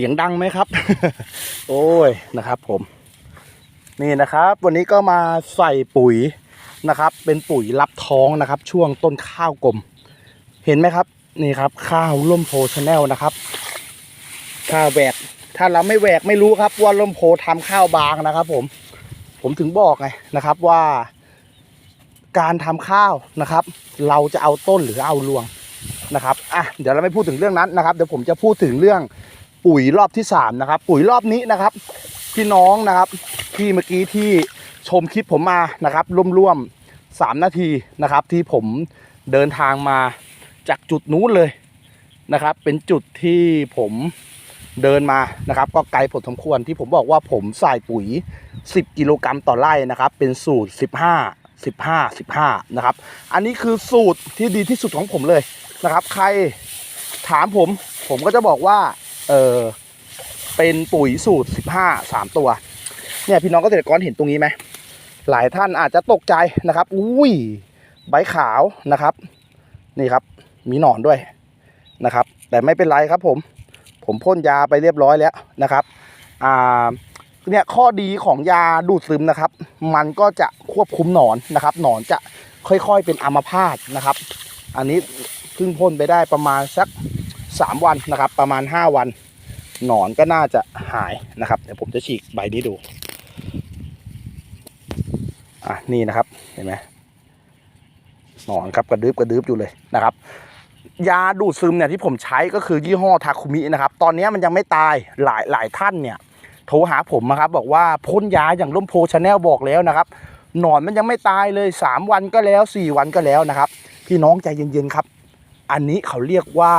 สียงดังไหมครับ โอ้ยนะครับ ผม นี่นะครับ วันนี้ก็มาใส่ปุ๋ยนะครับ เป็นปุ๋ยรับท้องนะครับ ช่วงต้นข้าวกลม เห็นไหมครับ นี่ครับ ข้าวล่มโพชาแนลนะครับข้าวแหวกถ้าเราไม่แหวกไม่รู้ครับว่าล่มโพทำข้าวบางนะครับ ผม ผมถึงบอกไงนะครับว่า การทำข้าวนะครับ เราจะเอาต้นหรือเอารวงนะครับ อะ เดี๋ยวเราไม่พูดถึงเรื่องนั้นนะครับ เดี๋ยวผมจะพูดถึงเรื่อง ปุ๋ยรอบที่สามนะครับ ปุ๋ยรอบนี้นะครับ พี่น้องนะครับที่เมื่อกี้ที่ชมคลิปผมมานะครับร่วมๆสามนาทีนะครับ ที่ผมเดินทางมาจากจุดนู้นเลยนะครับ เป็นจุดที่ผมเดินมานะครับ ก็ไกลพอสมควรที่ผมบอกว่าผมใส่ปุ๋ย 10 กิโลกรัมต่อไร่นะครับ เป็นสูตร 15 15 15นะครับ อันนี้คือสูตรที่ดีที่สุดของผมเลยนะครับ ใครถามผมผมก็จะบอกว่า เออเป็นปุ๋ยสูตร 15 3 ตัว เนี่ยพี่น้องเกษตรกรเห็นตรงนี้ไหมหลายท่านอาจจะตกใจนะครับ อุ้ยใบขาวนะครับ นี่ครับ มีหนอนด้วยนะครับ แต่ไม่เป็นไรครับผม ผมพ่นยาไปเรียบร้อยแล้วนะครับอ่าเนี่ยข้อดีของยาดูดซึมนะครับ มันก็จะควบคุมหนอนนะครับ หนอนจะค่อยๆเป็นอัมพาตนะครับ อันนี้เพิ่งพ่นไปได้ประมาณสัก 3 วันนะครับ ประมาณ 5 วัน หนอนก็น่าจะหายนะครับ เดี๋ยวผมจะฉีกใบนี้ดู อะนี่นะครับเห็นไหมหนอนครับกระดึบกระดึบอยู่เลยนะครับ ยาดูดซึมเนี่ยที่ผมใช้ก็คือยี่ห้อทาคุมินะครับ ตอนนี้มันยังไม่ตายหลายหลายท่านเนี่ย โทรหาผมนะครับ บอกว่าพ่นยาอย่างร่มโพชาแนลบอกแล้วนะครับหนอนมันยังไม่ตายเลย 3 วันก็แล้ว 4 วันก็แล้วนะครับ พี่น้องใจเย็นๆครับ อันนี้เขาเรียกว่า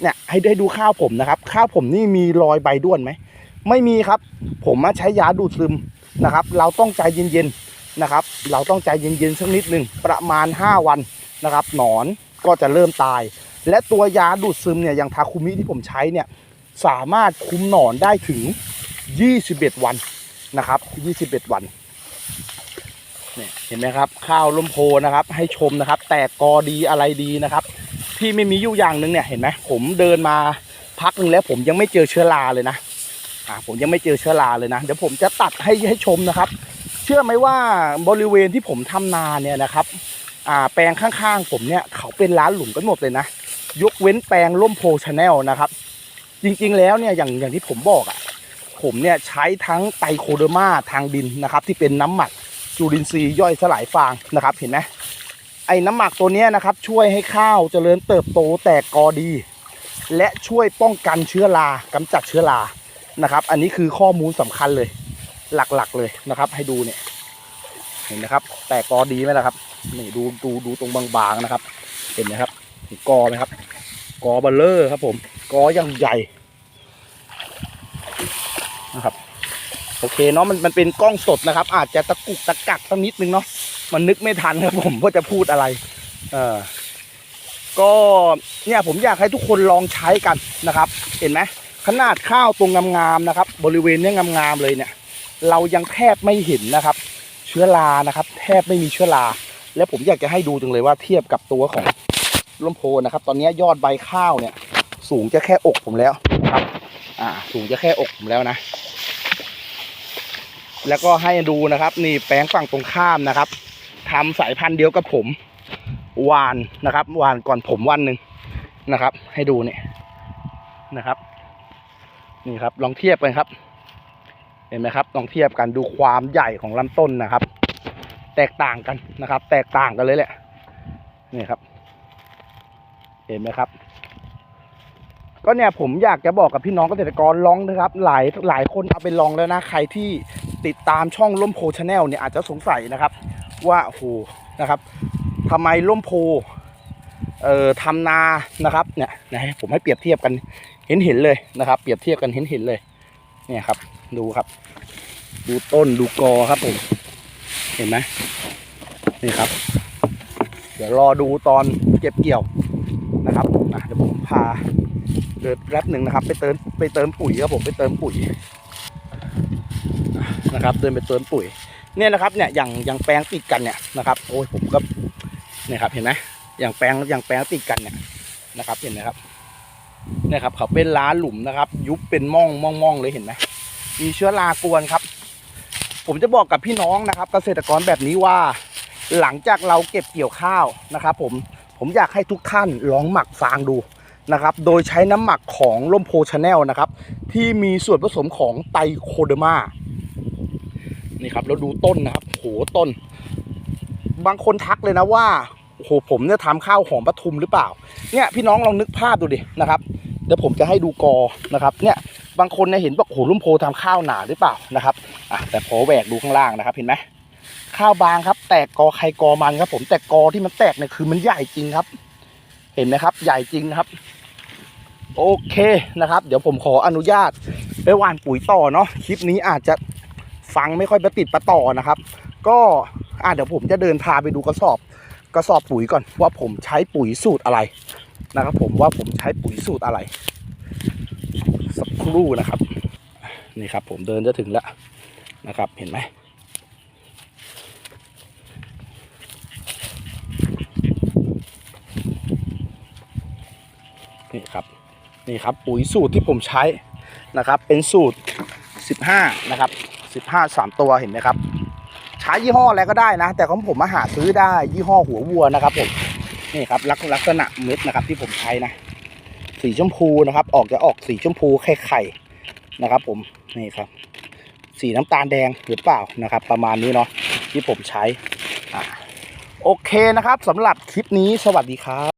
เนี่ยให้ได้ดูข้าวผมนะครับ ข้าวผมนี่มีรอยใบด้วนไหมไม่มีครับ ผมมาใช้ยาดูดซึมนะครับ เราต้องใจเย็นๆนะครับ เราต้องใจเย็นๆสักนิดหนึ่งประมาณ 5 วันนะครับ หนอนก็จะเริ่มตาย และตัวยาดูดซึมเนี่ยอย่างทาคุมิที่ผมใช้เนี่ยสามารถคุมหนอนได้ถึง 21 วันนะครับ 21 วันเนี่ยเห็นไหมครับ ข้าวล้มโพนะครับ ให้ชมนะครับ แตกกอดีอะไรดีนะครับ ที่ไม่มียู่อย่างหนึ่งเนี่ยเห็นไหมผมเดินมาพักหนึ่งแล้ว ผมยังไม่เจอเชื้อราเลยนะอ่าผมยังไม่เจอเชื้อราเลยนะเดี๋ยวผมจะตัดให้ให้ชมนะครับ เชื่อไหมว่าบริเวณที่ผมทำนาเนี่ยนะครับอ่าแปลงข้างๆผมเนี่ยเขาเป็นร้านหลุมกันหมดเลยนะยกเว้นแปลงล่มโพชาแนลนะครับ จริงๆแล้วเนี่ยอย่างอย่างที่ผมบอกอะ่ะผมเนี่ยใช้ทั้งไตรโคเดอร์มาทางดินนะครับ ที่เป็นน้ำหมักจุลินทรีย์ย่อยสลายฟางนะครับ เห็นไหม ไอ้น้ำหมักตัวนี้นะครับ ช่วยให้ข้าวเจริญเติบโตแตกกอดี และช่วยป้องกันเชื้อรากำจัดเชื้อรานะครับ อันนี้คือข้อมูลสำคัญเลย หลักๆเลยนะครับ ให้ดูเนี่ยเห็นนะครับ แตกกอดีไหมล่ะครับนี่ดูดูดูตรงบางๆนะครับ เห็นไหมครับกอไหมครับ กอเบลเลอร์ครับ ผม กอยังใหญ่นะครับ โอเคเนาะมันมันเป็นกล้องสดนะครับ อาจจะตะกุกตะกักสักนิดนึงเนาะ มันนึกไม่ทันครับผมว่าจะพูดอะไร เออก็เนี่ยผมอยากให้ทุกคนลองใช้กันนะครับ เห็นไหมขนาดข้าวตรงงามๆนะครับ บริเวณเนี้ยงามๆเลยเนี่ย เรายังแทบไม่เห็นนะครับ เชื้อรานะครับ แทบไม่มีเชื้อราและผมอยากจะให้ดูจังเลยว่าเทียบกับตัวของร่มโพนะครับ ตอนนี้ยอดใบข้าวเนี่ย สูงจะแค่อกผมแล้วครับ อ่า สูงจะแค่อกผมแล้วนะ แล้วก็ให้ดูนะครับ นี่แปลงฝั่งตรงข้ามนะครับ ทำสายพันธุ์เดียวกับผมวานนะครับวานก่อนผมวันหนึ่งนะครับ ให้ดูเนี่ยนะครับ นี่ครับ ลองเทียบกันครับ เห็นไหมครับ ลองเทียบกันดูความใหญ่ของลำต้นนะครับ แตกต่างกันนะครับ แตกต่างกันเลยแหละนี่ครับ เห็นไหมครับ ก็เนี่ยผมอยากจะบอกกับพี่น้องเกษตรกรลองนะครับ หลายหลายคนเอาไปลองแล้วนะ ใครที่ติดตามช่องล่มโพชาแนลเนี่ยอาจจะสงสัยนะครับ ว่าโอ้โหนะครับทำไมล่มโพเอ่อทำนานะครับเนี่ยนะผมให้เปรียบเทียบกันเห็นเห็นเลยนะครับ เปรียบเทียบกันเห็นเห็นเลย เนี่ยครับ ดูครับ ดูต้นดูกอครับผมเห็นไหมนี่ครับ เดี๋ยวรอดูตอนเก็บเกี่ยวนะครับเดี๋ยวผมพาเดินแป๊บหนึ่งนะครับ ไปเติมไปเติมปุ๋ยครับผมไปเติมปุ๋ยนะครับ เดินไปเติมปุ๋ย เนี่ยนะครับเนี่ยอย่างอย่างแปลงติดกันเนี่ยนะครับโอ้ยผมก็เนี่ยครับเห็นไหมอย่างแปลงอย่างแปลงติดกันเนี่ยนะครับเห็นไหมครับเนี่ยครับเขาเป็นล้าหลุมนะครับ ยุบเป็นม่องม่องม่องเลยเห็นไหมมีเชื้อรากวนครับ ผมจะบอกกับพี่น้องนะครับ เกษตรกรแบบนี้ว่า หลังจากเราเก็บเกี่ยวข้าวนะครับ ผมผมอยากให้ทุกท่านลองหมักฟางดูนะครับ โดยใช้น้ำหมักของล่มโพชาแนลนะครับ ที่มีส่วนผสมของไตรโคเดอร์มา นี่ครับแล้วดูต้นนะครับโหต้น บางคนทักเลยนะว่าโอ้โหผมเนี่ยทำข้าวหอมปทุมหรือเปล่า เนี่ยพี่น้องลองนึกภาพดูดินะครับเดี๋ยวผมจะให้ดูกอนะครับ เนี่ยบางคนเนี่ยเห็นบอกโอ้โหลุ่มโพทำข้าวหนาหรือเปล่านะครับอะแต่พอแหวกดูข้างล่างนะครับ เห็นไหมข้าวบางครับ แตกกอใครกอมันครับ ผมแต่กอที่มันแตกเนี่ยคือมันใหญ่จริงครับ เห็นไหมครับ ใหญ่จริงครับ โอเคนะครับ เดี๋ยวผมขออนุญาตไปหว่านปุ๋ยต่อเนาะคลิปนี้อาจจะ ฟังไม่ค่อยประติดประต่อนะครับ ก็อะเดี๋ยวผมจะเดินพาไปดูกระสอบกระสอบปุ๋ยก่อนว่าผมใช้ปุ๋ยสูตรอะไรนะครับ ผมว่าผมใช้ปุ๋ยสูตรอะไร สักครู่นะครับ นี่ครับ ผมเดินจะถึงแล้วนะครับ เห็นไหมนี่ครับนี่ครับปุ๋ยสูตรที่ผมใช้นะครับ เป็นสูตร 15 นะครับ 15 3 ตัวเห็นไหมครับใช้ยี่ห้ออะไรก็ได้นะ แต่ของผมมาหาซื้อได้ยี่ห้อหัววัวนะครับผมนี่ครับลักษณะเม็ดนะครับ ที่ผมใช้นะ สีชมพูนะครับ ออกจะออกสีชมพูไข่ไข่นะครับ ผมนี่ครับ สีน้ำตาลแดงหรือเปล่านะครับ ประมาณนี้เนาะที่ผมใช้อโอเคนะครับสำหรับคลิปนี้สวัสดีครับ